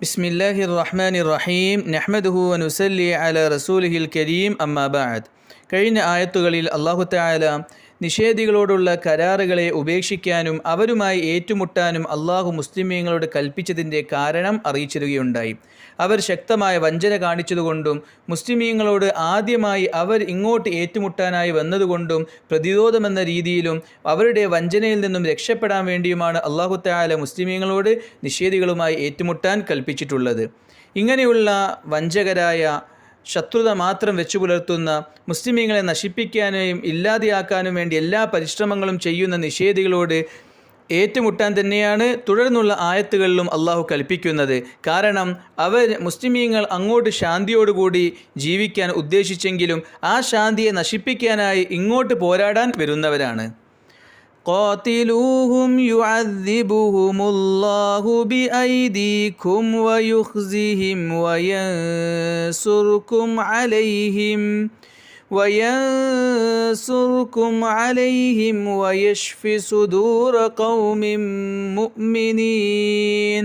بسم الله الرحمن الرحيم نحمده ونسلي على رسوله الكريم أما بعد കഴിഞ്ഞ ആയത്തുകളിൽ അള്ളാഹു തആല നിഷേധികളോടുള്ള കരാറുകളെ ഉപേക്ഷിക്കാനും അവരുമായി ഏറ്റുമുട്ടാനും അള്ളാഹു മുസ്ലിമീങ്ങളോട് കൽപ്പിച്ചതിന്റെ കാരണം അറിയിച്ചിരുകയുണ്ടായി. അവർ ശക്തമായ വഞ്ചന കാണിച്ചതുകൊണ്ടും മുസ്ലിമീങ്ങളോട് ആദ്യമായി അവർ ഇങ്ങോട്ട് ഏറ്റുമുട്ടാനായി വന്നതുകൊണ്ടും പ്രതിരോധമെന്ന രീതിയിലും അവരുടെ വഞ്ചനയിൽ നിന്നും രക്ഷപ്പെടാൻ വേണ്ടിയുമാണ് അള്ളാഹു തആല മുസ്ലിമീങ്ങളോട് നിഷേധികളുമായി ഏറ്റുമുട്ടാൻ കൽപ്പിച്ചിട്ടുള്ളത്. ഇങ്ങനെയുള്ള വഞ്ചകരായ ശത്രുത മാത്രം വെച്ചു പുലർത്തുന്ന മുസ്ലിമീങ്ങളെ നശിപ്പിക്കാനും ഇല്ലാതെയാക്കാനും വേണ്ടി എല്ലാ പരിശ്രമങ്ങളും ചെയ്യുന്ന നിഷേധികളോട് ഏറ്റുമുട്ടാൻ തന്നെയാണ് തുടർന്നുള്ള ആയത്തുകളിലും അള്ളാഹു കൽപ്പിക്കുന്നത്. കാരണം അവർ മുസ്ലിമീങ്ങൾ അങ്ങോട്ട് ശാന്തിയോടുകൂടി ജീവിക്കാൻ ഉദ്ദേശിച്ചെങ്കിലും ആ ശാന്തിയെ നശിപ്പിക്കാനായി ഇങ്ങോട്ട് പോരാടാൻ വരുന്നവരാണ്. قاتلوهم يعذبهم الله بأيديكم ويخزهم وينصركم عليهم وينصركم عليهم ويشف صدور قوم مؤمنين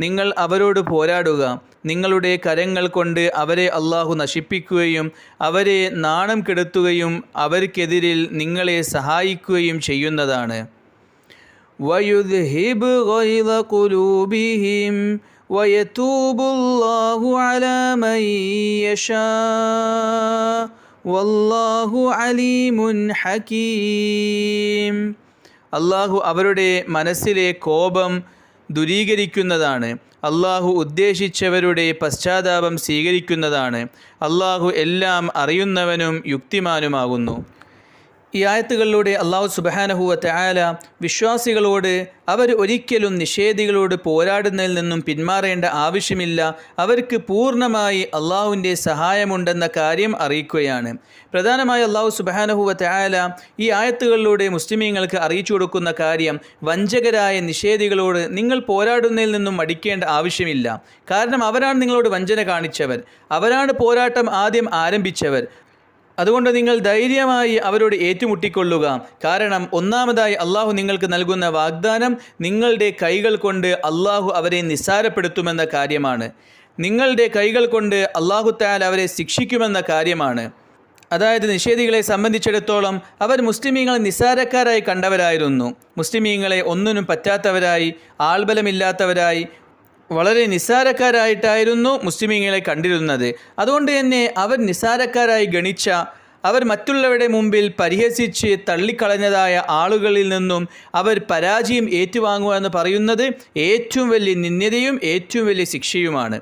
നിങ്ങൾ അവരോട് പോരാടുക നിങ്ങളുടെ കരങ്ങൾ കൊണ്ട് അവരെ അള്ളാഹു നശിപ്പിക്കുകയും അവരെ നാണം കെടുത്തുകയും അവർക്കെതിരിൽ നിങ്ങളെ സഹായിക്കുകയും ചെയ്യുന്നതാണ് وَيُذْهِبْ غَيْظَ قُلُوبِهِمْ وَيَتُوبُ اللَّهُ عَلَى مَن يَشَاءُ وَاللَّهُ عَلِيمٌ حَكِيمٌ അള്ളാഹു അവരുടെ മനസ്സിലെ കോപം ദുരീകരിക്കുന്നതാണ്. അള്ളാഹു ഉദ്ദേശിച്ചവരുടെ പശ്ചാത്താപം സ്വീകരിക്കുന്നതാണ്. അള്ളാഹു എല്ലാം അറിയുന്നവനും യുക്തിമാനുമാകുന്നു. ഈ ആയത്തുകളിലൂടെ അള്ളാഹു സുബഹാനഹുവത്തെ ആല വിശ്വാസികളോട് അവർ ഒരിക്കലും നിഷേധികളോട് പോരാടുന്നതിൽ നിന്നും പിന്മാറേണ്ട ആവശ്യമില്ല. അവർക്ക് പൂർണമായി അള്ളാഹുവിന്റെ സഹായമുണ്ടെന്ന കാര്യം അറിയിക്കുകയാണ്. പ്രധാനമായി അള്ളാഹു സുബഹാനഹുവത്തെ ആല ഈ ആയത്തുകളിലൂടെ മുസ്ലിമീങ്ങൾക്ക് അറിയിച്ചു കൊടുക്കുന്ന കാര്യം വഞ്ചകരായ നിഷേധികളോട് നിങ്ങൾ പോരാടുന്നതിൽ നിന്നും മടിക്കേണ്ട ആവശ്യമില്ല. കാരണം അവരാണ് നിങ്ങളോട് വഞ്ചന കാണിച്ചവർ. അവരാണ് പോരാട്ടം ആദ്യം ആരംഭിച്ചവർ. അതുകൊണ്ട് നിങ്ങൾ ധൈര്യമായി അവരോട് ഏറ്റുമുട്ടിക്കൊള്ളുക. കാരണം ഒന്നാമതായി അള്ളാഹു നിങ്ങൾക്ക് നൽകുന്ന വാഗ്ദാനം നിങ്ങളുടെ കൈകൾ കൊണ്ട് അള്ളാഹു അവരെ നിസ്സാരപ്പെടുത്തുമെന്ന കാര്യമാണ്. നിങ്ങളുടെ കൈകൾ കൊണ്ട് അള്ളാഹു താൽ അവരെ ശിക്ഷിക്കുമെന്ന കാര്യമാണ്. അതായത് നിഷേധികളെ സംബന്ധിച്ചിടത്തോളം അവർ മുസ്ലിമീങ്ങളെ നിസ്സാരക്കാരായി കണ്ടവരായിരുന്നു. മുസ്ലിമീങ്ങളെ ഒന്നിനും പറ്റാത്തവരായി ആൾബലമില്ലാത്തവരായി വളരെ നിസ്സാരക്കാരായിട്ടായിരുന്നു മുസ്ലിമീങ്ങളെ കണ്ടിരുന്നത്. അതുകൊണ്ട് തന്നെ അവർ നിസ്സാരക്കാരായി ഗണിച്ച അവർ മറ്റുള്ളവരുടെ മുമ്പിൽ പരിഹസിച്ച് തള്ളിക്കളഞ്ഞതായ ആളുകളിൽ നിന്നും അവർ പരാജയം ഏറ്റുവാങ്ങുക എന്ന് പറയുന്നത് ഏറ്റവും വലിയ നിന്ദ്യതയും ഏറ്റവും വലിയ ശിക്ഷയുമാണ്.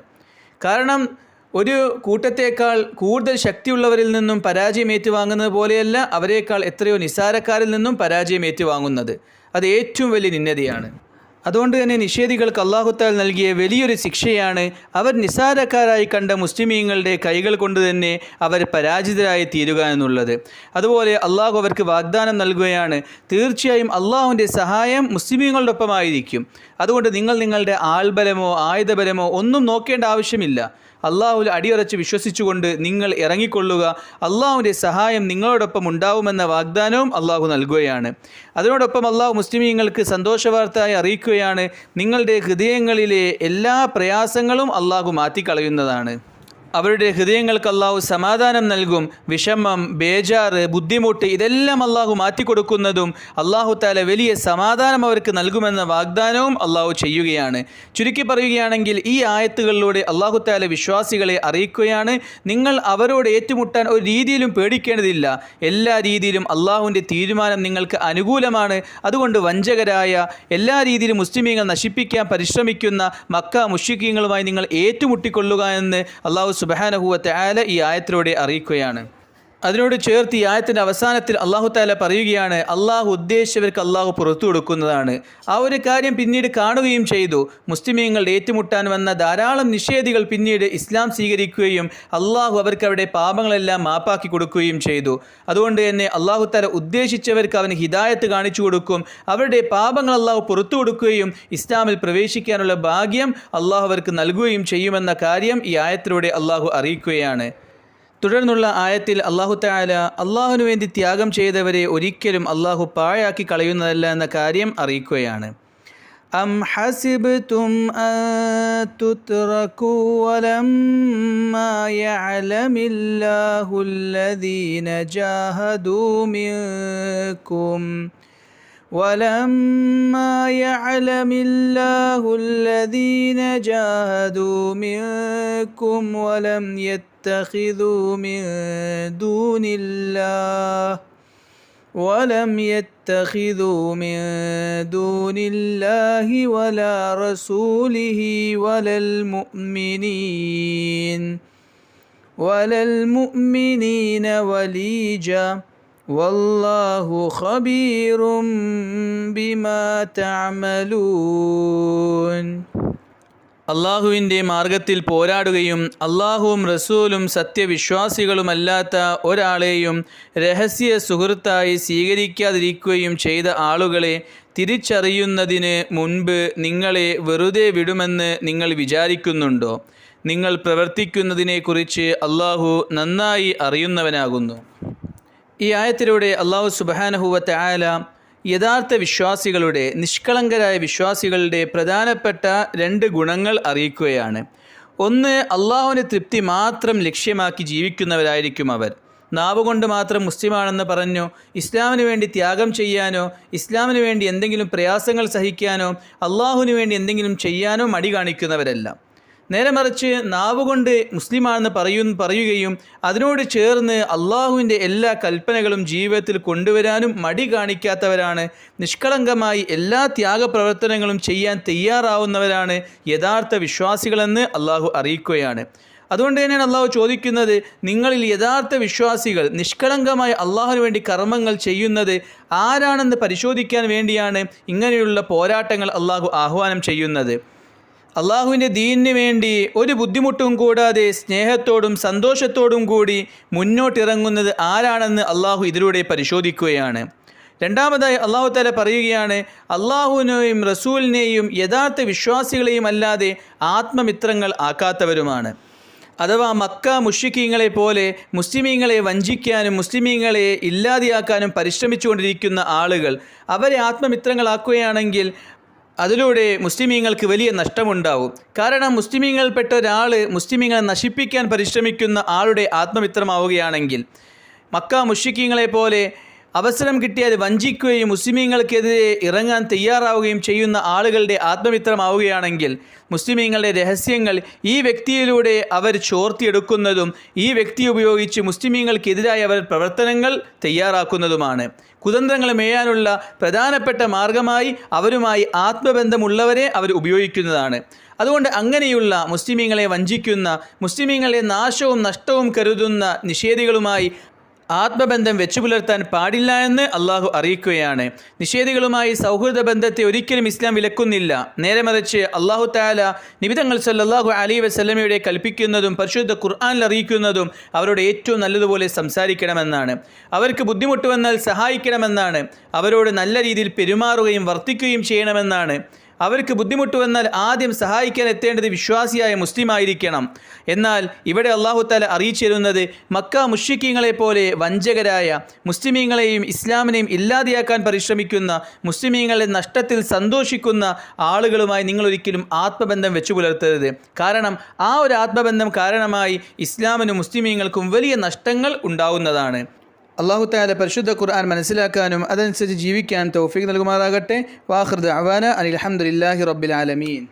കാരണം ഒരു കൂട്ടത്തേക്കാൾ കൂടുതൽ ശക്തിയുള്ളവരിൽ നിന്നും പരാജയം ഏറ്റുവാങ്ങുന്നത് പോലെയല്ല അവരെക്കാൾ എത്രയോ നിസ്സാരക്കാരിൽ നിന്നും പരാജയം ഏറ്റുവാങ്ങുന്നത്. അത് ഏറ്റവും വലിയ നിന്ദതയാണ് അതുകൊണ്ട് തന്നെ നിഷേധികൾക്ക് അള്ളാഹുത്താൽ നൽകിയ വലിയൊരു ശിക്ഷയാണ് അവർ നിസാരക്കാരായി കണ്ട മുസ്ലിമീങ്ങളുടെ കൈകൾ കൊണ്ട് തന്നെ അവർ പരാജിതരായി തീരുക എന്നുള്ളത്. അതുപോലെ അള്ളാഹു അവർക്ക് വാഗ്ദാനം നൽകുകയാണ്. തീർച്ചയായും അള്ളാഹുവിന്റെ സഹായം മുസ്ലിമീങ്ങളുടെ ഒപ്പമായിരിക്കും അതുകൊണ്ട് നിങ്ങൾ നിങ്ങളുടെ ആൾബലമോ ആയുധബലമോ ഒന്നും നോക്കേണ്ട ആവശ്യമില്ല. അള്ളാഹുൽ അടിയുറച്ച് വിശ്വസിച്ചുകൊണ്ട് നിങ്ങൾ ഇറങ്ങിക്കൊള്ളുക. അള്ളാഹുവിന്റെ സഹായം നിങ്ങളോടൊപ്പം ഉണ്ടാവുമെന്ന വാഗ്ദാനവും അള്ളാഹു നൽകുകയാണ്. അതിനോടൊപ്പം അള്ളാഹു മുസ്ലിമീങ്ങൾക്ക് സന്തോഷവാർത്തയായി അറിയിക്കുകയാണ്. നിങ്ങളുടെ ഹൃദയങ്ങളിലെ എല്ലാ പ്രയാസങ്ങളും അള്ളാഹു മാറ്റിക്കളയുന്നതാണ്. അവരുടെ ഹൃദയങ്ങൾക്ക് അള്ളാഹു സമാധാനം നൽകും. വിഷമം ബേജാറ് ബുദ്ധിമുട്ട് ഇതെല്ലാം അള്ളാഹു മാറ്റിക്കൊടുക്കുന്നതും അള്ളാഹു താല വലിയ സമാധാനം അവർക്ക് നൽകുമെന്ന വാഗ്ദാനവും അള്ളാഹു ചെയ്യുകയാണ്. ചുരുക്കി പറയുകയാണെങ്കിൽ ഈ ആയത്തുകളിലൂടെ അള്ളാഹു താല വിശ്വാസികളെ അറിയിക്കുകയാണ്. നിങ്ങൾ അവരോട് ഏറ്റുമുട്ടാൻ ഒരു രീതിയിലും പേടിക്കേണ്ടതില്ല. എല്ലാ രീതിയിലും അള്ളാഹുവിന്റെ തീരുമാനം നിങ്ങൾക്ക് അനുകൂലമാണ്. അതുകൊണ്ട് വഞ്ചകരായ എല്ലാ രീതിയിലും മുസ്ലിമീങ്ങൾ നശിപ്പിക്കാൻ പരിശ്രമിക്കുന്ന മക്ക മുഷിക്കീങ്ങളുമായി നിങ്ങൾ ഏറ്റുമുട്ടിക്കൊള്ളുക എന്ന് അള്ളാഹു സുബഹാനഹുവത്തെ ആല ഈ ആയത്തിലൂടെ അറിയിക്കുകയാണ്. അതിനോട് ചേർത്ത് ഈ ആയത്തിന്റെ അവസാനത്തിൽ അള്ളാഹു താല പറയുകയാണ് അള്ളാഹു ഉദ്ദേശിച്ചവർക്ക് അള്ളാഹു പുറത്തു കൊടുക്കുന്നതാണ്. ആ ഒരു കാര്യം പിന്നീട് കാണുകയും ചെയ്തു. മുസ്ലിമീങ്ങൾ ഏറ്റുമുട്ടാൻ വന്ന ധാരാളം നിഷേധികൾ പിന്നീട് ഇസ്ലാം സ്വീകരിക്കുകയും അള്ളാഹു അവർക്ക് അവരുടെ പാപങ്ങളെല്ലാം മാപ്പാക്കി കൊടുക്കുകയും ചെയ്തു. അതുകൊണ്ട് തന്നെ അള്ളാഹു താല ഉദ്ദേശിച്ചവർക്ക് അവന് ഹിദായത്ത് കാണിച്ചു കൊടുക്കും. അവരുടെ പാപങ്ങൾ അള്ളാഹു പുറത്തു കൊടുക്കുകയും ഇസ്ലാമിൽ പ്രവേശിക്കാനുള്ള ഭാഗ്യം അള്ളാഹു അവർക്ക് നൽകുകയും ചെയ്യുമെന്ന കാര്യം ഈ ആയത്തിലൂടെ അള്ളാഹു അറിയിക്കുകയാണ്. തുടർന്നുള്ള ആയത്തിൽ അള്ളാഹു താല അള്ളാഹുവിനു വേണ്ടി ത്യാഗം ചെയ്തവരെ ഒരിക്കലും അള്ളാഹു പാഴാക്കി കളയുന്നതല്ല എന്ന കാര്യം അറിയിക്കുകയാണ് أم حسبتم أن تتركوا ولما يعلم الله الذين جاهدوا منكم ولما يعلم الله الذين جاهدوا منكم ولم يتخذوا من دون الله ولم يتخذوا من دون الله ولا رسوله ولا المؤمنين ولا المؤمنين وليجا والله خبير بما تعملون അള്ളാഹുവിന്റെ മാർഗത്തിൽ പോരാടുകയും അള്ളാഹുവും റസൂലും സത്യവിശ്വാസികളുമല്ലാത്ത ഒരാളെയും രഹസ്യ സുഹൃത്തായി സ്വീകരിക്കാതിരിക്കുകയും ചെയ്ത ആളുകളെ തിരിച്ചറിയുന്നതിന് മുൻപ് നിങ്ങളെ വെറുതെ വിടുമെന്ന് നിങ്ങൾ വിചാരിക്കുന്നുണ്ടോ? നിങ്ങൾ പ്രവർത്തിക്കുന്നതിനെക്കുറിച്ച് അള്ളാഹു നന്നായി അറിയുന്നവനാകുന്നു. ഈ ആയത്തിലൂടെ അള്ളാഹു സുബാനഹുവത്തെ ആയ യഥാർത്ഥ വിശ്വാസികളുടെ നിഷ്കളങ്കരായ വിശ്വാസികളുടെ പ്രധാനപ്പെട്ട രണ്ട് ഗുണങ്ങൾ അറിയിക്കുകയാണ്. ഒന്ന് അള്ളാഹുവിന്റെ തൃപ്തി മാത്രം ലക്ഷ്യമാക്കി ജീവിക്കുന്നവരായിരിക്കും അവർ. നാവ് കൊണ്ട് മാത്രം മുസ്ലിമാണെന്ന് പറഞ്ഞു ഇസ്ലാമിന് വേണ്ടി ത്യാഗം ചെയ്യാനോ ഇസ്ലാമിന് വേണ്ടി എന്തെങ്കിലും പ്രയാസങ്ങൾ സഹിക്കാനോ അള്ളാഹുവിന് വേണ്ടി എന്തെങ്കിലും ചെയ്യാനോ മടി കാണിക്കുന്നവരല്ല. നേരെ മറിച്ച് നാവുകൊണ്ട് മുസ്ലിമാണെന്ന് പറയും പറയുകയും അതിനോട് ചേർന്ന് അള്ളാഹുവിന്റെ എല്ലാ കൽപ്പനകളും ജീവിതത്തിൽ കൊണ്ടുവരാനും മടി കാണിക്കാത്തവരാണ്. നിഷ്കളങ്കമായി എല്ലാ ത്യാഗപ്രവർത്തനങ്ങളും ചെയ്യാൻ തയ്യാറാവുന്നവരാണ് യഥാർത്ഥ വിശ്വാസികളെന്ന് അള്ളാഹു അറിയിക്കുകയാണ്. അതുകൊണ്ട് തന്നെയാണ് അള്ളാഹു ചോദിക്കുന്നത് നിങ്ങളിൽ യഥാർത്ഥ വിശ്വാസികൾ നിഷ്കളങ്കമായി അള്ളാഹുവിന് വേണ്ടി കർമ്മങ്ങൾ ചെയ്യുന്നത് ആരാണെന്ന് പരിശോധിക്കാൻ വേണ്ടിയാണ് ഇങ്ങനെയുള്ള പോരാട്ടങ്ങൾ അള്ളാഹു ആഹ്വാനം ചെയ്യുന്നത്. അള്ളാഹുവിന്റെ ദീനിന് വേണ്ടി ഒരു ബുദ്ധിമുട്ടും കൂടാതെ സ്നേഹത്തോടും സന്തോഷത്തോടും കൂടി മുന്നോട്ടിറങ്ങുന്നത് ആരാണെന്ന് അള്ളാഹു ഇതിലൂടെ പരിശോധിക്കുകയാണ്. രണ്ടാമതായി അള്ളാഹു താല പറയുകയാണ് അള്ളാഹുവിനെയും റസൂലിനെയും യഥാർത്ഥ വിശ്വാസികളെയും അല്ലാതെ ആത്മമിത്രങ്ങൾ ആക്കാത്തവരുമാണ്. അഥവാ മക്ക മുഷിക്കീങ്ങളെ പോലെ മുസ്ലിമീങ്ങളെ വഞ്ചിക്കാനും മുസ്ലിമീങ്ങളെ ഇല്ലാതെയാക്കാനും പരിശ്രമിച്ചുകൊണ്ടിരിക്കുന്ന ആളുകൾ അവരെ ആത്മമിത്രങ്ങളാക്കുകയാണെങ്കിൽ അതിലൂടെ മുസ്ലിമീങ്ങൾക്ക് വലിയ നഷ്ടമുണ്ടാവും. കാരണം മുസ്ലിമീങ്ങൾപ്പെട്ട ഒരാൾ മുസ്ലിമീങ്ങളെ നശിപ്പിക്കാൻ പരിശ്രമിക്കുന്ന ആളുടെ ആത്മമിത്രമാവുകയാണെങ്കിൽ മക്ക മുഷിക്കീങ്ങളെ പോലെ അവസരം കിട്ടിയാൽ വഞ്ചിക്കുകയും മുസ്ലിമീങ്ങൾക്കെതിരെ ഇറങ്ങാൻ തയ്യാറാവുകയും ചെയ്യുന്ന ആളുകളുടെ ആത്മമിത്രമാവുകയാണെങ്കിൽ മുസ്ലിമീങ്ങളുടെ രഹസ്യങ്ങൾ ഈ വ്യക്തിയിലൂടെ അവർ ചോർത്തിയെടുക്കുന്നതും ഈ വ്യക്തി ഉപയോഗിച്ച് മുസ്ലിമീങ്ങൾക്കെതിരായ അവർ പ്രവർത്തനങ്ങൾ തയ്യാറാക്കുന്നതുമാണ്. കുതന്ത്രങ്ങൾ മേയാനുള്ള പ്രധാനപ്പെട്ട മാർഗമായി അവരുമായി ആത്മബന്ധമുള്ളവരെ അവർ ഉപയോഗിക്കുന്നതാണ്. അതുകൊണ്ട് അങ്ങനെയുള്ള മുസ്ലിമീങ്ങളെ വഞ്ചിക്കുന്ന മുസ്ലിമീങ്ങളെ നാശവും നഷ്ടവും കരുതുന്ന നിഷേധികളുമായി ആത്മബന്ധം വെച്ചു പുലർത്താൻ പാടില്ല എന്ന് അള്ളാഹു അറിയിക്കുകയാണ്. നിഷേധികളുമായി സൗഹൃദ ബന്ധത്തെ ഒരിക്കലും ഇസ്ലാം വിലക്കുന്നില്ല. നേരെ മറിച്ച് അള്ളാഹു താല നിബിതങ്ങൾ സല്ലാഹു അലി വസ്ലമയുടെ കൽപ്പിക്കുന്നതും പരിശുദ്ധ ഖുർആാനിൽ അറിയിക്കുന്നതും അവരോട് ഏറ്റവും നല്ലതുപോലെ സംസാരിക്കണമെന്നാണ്. അവർക്ക് ബുദ്ധിമുട്ട് വന്നാൽ സഹായിക്കണമെന്നാണ്. അവരോട് നല്ല രീതിയിൽ പെരുമാറുകയും വർത്തിക്കുകയും ചെയ്യണമെന്നാണ്. അവർക്ക് ബുദ്ധിമുട്ട് വന്നാൽ ആദ്യം സഹായിക്കാൻ എത്തേണ്ടത് വിശ്വാസിയായ മുസ്ലിം ആയിരിക്കണം എന്നാൽ ഇവിടെ അള്ളാഹു താല അറിയിച്ചിരുന്നത് മക്ക മുഷിക്കീങ്ങളെ പോലെ വഞ്ചകരായ മുസ്ലിമീങ്ങളെയും ഇസ്ലാമിനെയും ഇല്ലാതെയാക്കാൻ പരിശ്രമിക്കുന്ന മുസ്ലിമീങ്ങളെ നഷ്ടത്തിൽ സന്തോഷിക്കുന്ന ആളുകളുമായി നിങ്ങൾ ഒരിക്കലും ആത്മബന്ധം വെച്ചു പുലർത്തരുത്. കാരണം ആ ഒരു ആത്മബന്ധം കാരണമായി ഇസ്ലാമിനും മുസ്ലിമീങ്ങൾക്കും വലിയ നഷ്ടങ്ങൾ ഉണ്ടാവുന്നതാണ്. അള്ളാഹു താല പരിശുദ്ധ ഖുർആൻ മനസ്സിലാക്കാനും അതനുസരിച്ച് ജീവിക്കാൻ തൗഫീഖ് നൽകുമാറാകട്ടെ. വാഹൃദ് അവാന അലി അഹമ്മദില്ലാഹി റബ്ബിൽ ആലമീൻ.